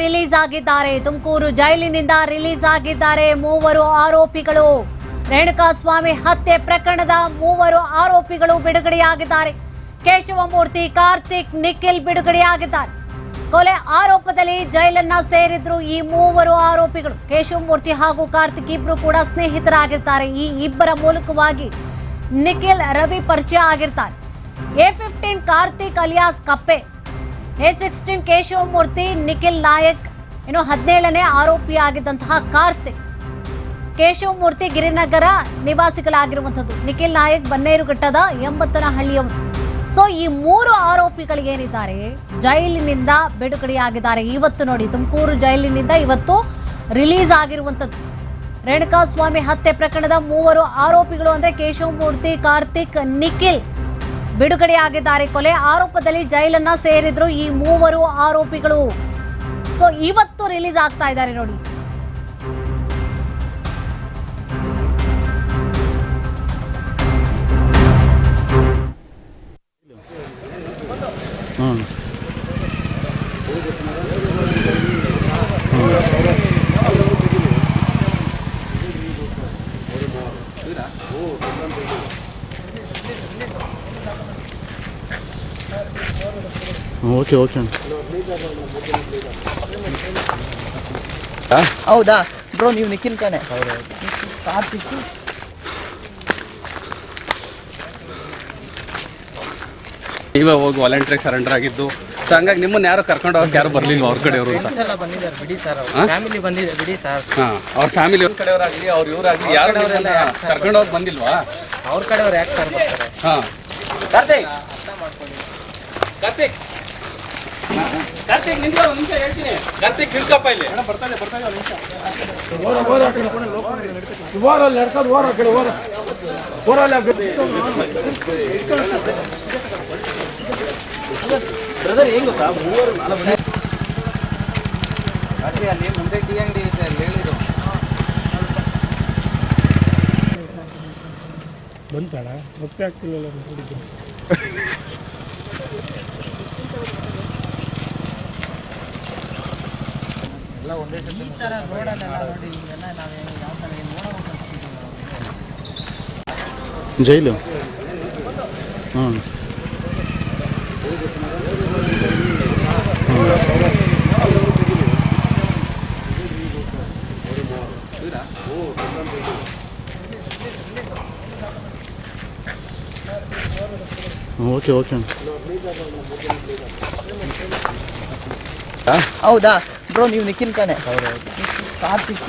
Release ಆಗಿದ್ದಾರೆ ತುಮಕೂರು ಜೈಲಿನಿಂದ release ಆಗಿದ್ದಾರೆ ಮೂವರು ಆರೋಪಿಗಳು. ರೇಣುಕಾಸ್ವಾಮಿ ಹತ್ಯೆ ಪ್ರಕರಣದ ಮೂವರು ಆರೋಪಿಗಳು ಬಿಡುಗಡೆಯಾಗಿದ್ದಾರೆ. ಕೇಶವಮೂರ್ತಿ, ಕಾರ್ತಿಕ್, ನಿಖಿಲ್ ಬಿಡುಗಡೆಯಾಗಿದ್ದಾರೆ. ಕೊಲೆ ಆರೋಪದಲ್ಲಿ ಜೈಲನ್ನ ಸೇರಿದ್ರು ಈ ಮೂವರು ಆರೋಪಿಗಳು. ಕೇಶವಮೂರ್ತಿ ಹಾಗೂ ಕಾರ್ತಿಕ್ ಇಬ್ರು ಕೂಡ ಸ್ನೇಹಿತರಾಗಿರ್ತಾರೆ. ಈ ಇಬ್ಬರ ಮೂಲಕವಾಗಿ ನಿಖಿಲ್ ರವಿ ಪರಿಚಯ ಆಗಿರ್ತಾರೆ. ಎ ಫಿಫ್ಟೀನ್ ಕಾರ್ತಿಕ್ ಅಲಿಯಾಸ್ ಕಪ್ಪೆ ಎ ಸಿಕ್ಸ್ಟೀನ್ ಕೇಶವಮೂರ್ತಿ ನಿಖಿಲ್ ನಾಯಕ್, ಇನ್ನು ಹದಿನೇಳನೇ ಆರೋಪಿಯಾಗಿದ್ದಂತಹ ಕಾರ್ತಿಕ್. ಕೇಶವಮೂರ್ತಿ ಗಿರಿನಗರ ನಿವಾಸಿಗಳಾಗಿರುವಂಥದ್ದು. ನಿಖಿಲ್ ನಾಯಕ್ ಬನ್ನೇರುಘಟ್ಟದ ಎಂಬತ್ತನ ಹಳ್ಳಿಯವರು ಸೊ, ಈ ಮೂರು ಆರೋಪಿಗಳಿಗೇನಿದ್ದಾರೆ? ಜೈಲಿನಿಂದ ಬಿಡುಗಡೆಯಾಗಿದ್ದಾರೆ. ಇವತ್ತು ನೋಡಿ, ತುಮಕೂರು ಜೈಲಿನಿಂದ ಇವತ್ತು ರಿಲೀಸ್ ಆಗಿರುವಂಥದ್ದು. ರೇಣುಕಾಸ್ವಾಮಿ ಹತ್ಯೆ ಪ್ರಕರಣದ ಮೂವರು ಆರೋಪಿಗಳು ಅಂದರೆ ಕೇಶವಮೂರ್ತಿ, ಕಾರ್ತಿಕ್, ನಿಖಿಲ್. ಬಿಡುಗಡೆಯಾಗಿದ್ದಾರೆ. ಕೊಲೆ ಆರೋಪದಲ್ಲಿ ಜೈಲನ್ನ ಸೇರಿದ್ರು ಈ ಮೂವರು ಆರೋಪಿಗಳು. ಸೊ ಇವತ್ತು ರಿಲೀಸ್ ಆಗ್ತಾ ಇದ್ದಾರೆ ನೋಡಿ. ಹಾಂ ಓಕೆ ಓಕೆ ಹೌದಾ? ಬ್ರೋ ನೀವು ನಿಖಿಲ್ ತಾನೆ. ಕಾರ್ತಿಕ್ ನೀವೇ ಹೋಗಿ ವಾಲಂಟಿಯರ್ ಸರೆಂಡರ್ ಆಗಿದ್ದು. ಸೊ ಹಂಗಾಗಿ ನಿಮ್ಮನ್ನ ಯಾರು ಕರ್ಕೊಂಡು ಹೋಗಕ್ಕೆ ಯಾರು ಬರ್ಲಿಲ್ಲ ಅವ್ರ ಕಡೆಯವರು ಎಲ್ಲ ಬಂದಿದ್ದಾರೆ ಬಿಡಿ ಸರ್ ಹಾ? ಫ್ಯಾಮಿಲಿ ಬಂದಿದೆ ಬಿಡಿ ಸರ್ ಹಾಂ ಅವ್ರ ಫ್ಯಾಮಿಲಿ ಕಡೆಯವರಾಗ್ಲಿ ಅವ್ರ ಇವರಾಗ್ಲಿ ಯಾರು ಕರ್ಕೊಂಡು ಹೋಗಿ ಬಂದಿಲ್ವಾ? ಅವ್ರ ಕಡೆಯವ್ರು ಯಾಕೆ ಹಾಂ ಹಾ. ಕಾರ್ತಿಕ್! ಕಾರ್ತಿಕ್! ಕಾರ್ತಿಕ್ ನಿಂತ್ಕೊ ಒಂದು ನಿಮಿಷ ಹೇಳ್ತೀನಿ. ಕಾರ್ತಿಕ್ ನಿಂತ್ಕಪ್ಪ ಇಲ್ಲಿ. ಅಲ್ಲಿ ಮುಂದೆ ಟಿ ಅಂಗಡಿ ಇದೆ ಅಲ್ಲಿ ಹೇಳಿದ್ರು ಬಂತಣ ಗೊತ್ತೇ ಆಗ್ತಿಲ್ಲಲ್ಲ ನೋಡಿದ್ದು ಈ ಥರ ರೋಡಲ್ಲೆಲ್ಲ ನೋಡಿ ಹಿಂಗೆಲ್ಲ ನಾವು ಯಾವ ಥರ ಏನು ನೋಡೋದು ಜೈಲು ಹಾಂ ಓಕೆ ಓಕೆ ಹೌದಾ? ಬ್ರೋ ನೀವು ನಿಖಿಲ್ ತಾನೆ? ಕಾರ್ತಿಕ್